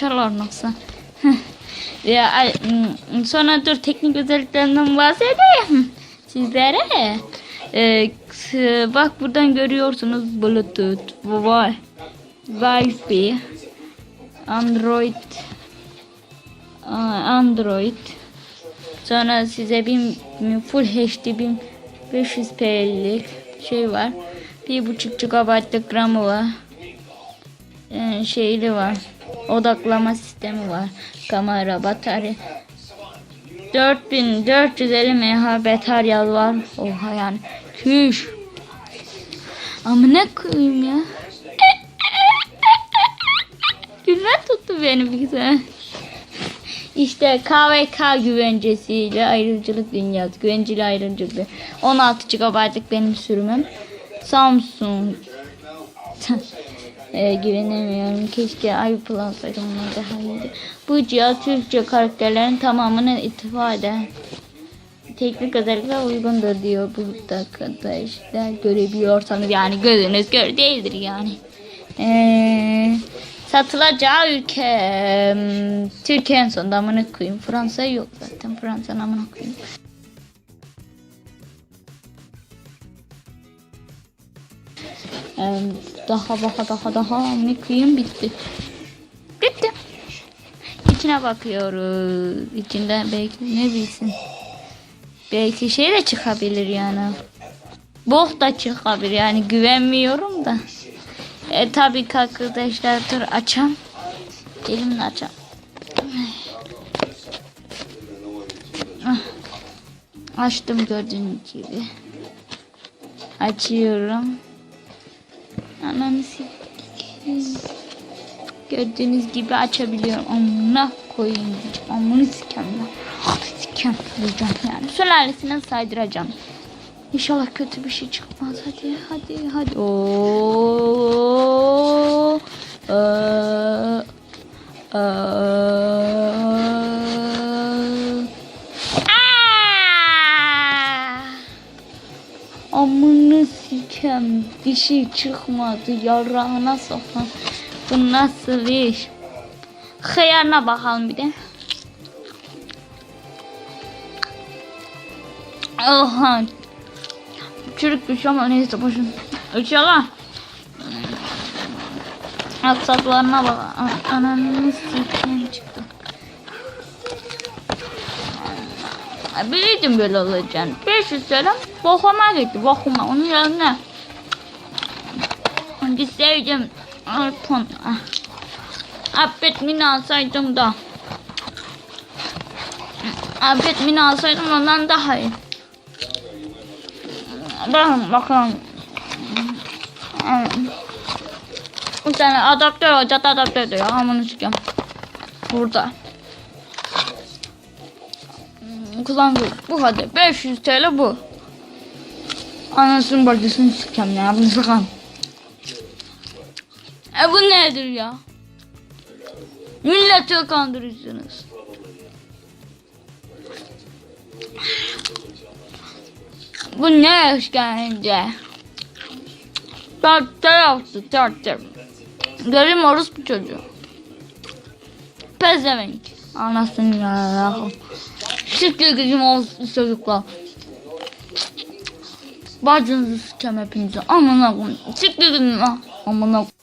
Çalar nasıl? ya, sonra dur teknik özelliklerinden bahsedeyim sizlere. Ee, bak buradan görüyorsunuz Bluetooth, Wi- Wi-Fi, Android, Android. Sonra size bir full HD 1500p'lik şey var. 1.5 GB'lık RAM'ı var. Ee, şeyli var. Odaklama sistemi var. Kamera, batarya. 4450 mAh batarya var. Oha yani. Küş. Ama ne koyayım ya. Güzel tuttu beni bir güzel. İşte KVK güvencesiyle ayrımcılık dünyası. Güvenceli ayrımcılık. 16 GB'lık benim sürümüm. Samsung. E, güvenemiyorum. Keşke iPlus daha iyiydi. Bu cihaz Türkçe karakterlerin tamamını ittifa eder. Teknik özellikle uygundur diyor burada arkadaşlar. Görebiliyorsanız yani gözünüz gör değildir yani. Eee satılacağı ülke em, Türkiye en sonunda amına koyayım. Fransa yok zaten. Fransa'nın amına koyayım. Em, daha daha daha daha koyayım bitti. Bitti. İçine bakıyoruz. İçinde belki ne bilsin. Belki şey de çıkabilir yani. Bok da çıkabilir yani güvenmiyorum da. E tabii ki arkadaşlar dur açam. Elimle açam. Ah. Açtım gördüğünüz gibi. Açıyorum. Ananı sikeyim. Gördüğünüz gibi açabiliyorum. Amına koyayım. Amını sikem ya. Sikem diyeceğim yani. Sülalesine saydıracağım. İnşallah kötü bir şey çıkmaz. Hadi hadi hadi. Oo. Ee, ee. Sikem bir şey çıkmadı yarağına sokan. Bu nasıl iş? Hıyarına bakalım bir de. Oha. Çürük bir şey ama neyse boşun. İnşallah. Aksaklarına bak. Ananı sikeyim çıktı. Ay, Biliyordum böyle olacağını. 500 TL bokuma gitti bokuma. Onun yerine bir sevdim. Arpon. Ah. Beni alsaydım da. Affet beni alsaydım ondan daha iyi. Bakın bakalım. Bir tane adaptör da adaptör diyor. Aman çıkacağım. Burada. Kullandık. Bu kadar. 500 TL bu. Anasının bacısını sikeceğim ya. Bunu sakın. E bu nedir ya? Milleti kandırıyorsunuz. Bu ne işkence? Törtte yaptı törtte. Göreyim orospu çocuğu. Pezevenk. Anasını ya. Siktir gücüm olsun çocuklar. Bacınızı sikeceğim hepinizi. Amına koyayım. Siktir gidin lan. Amına koyayım.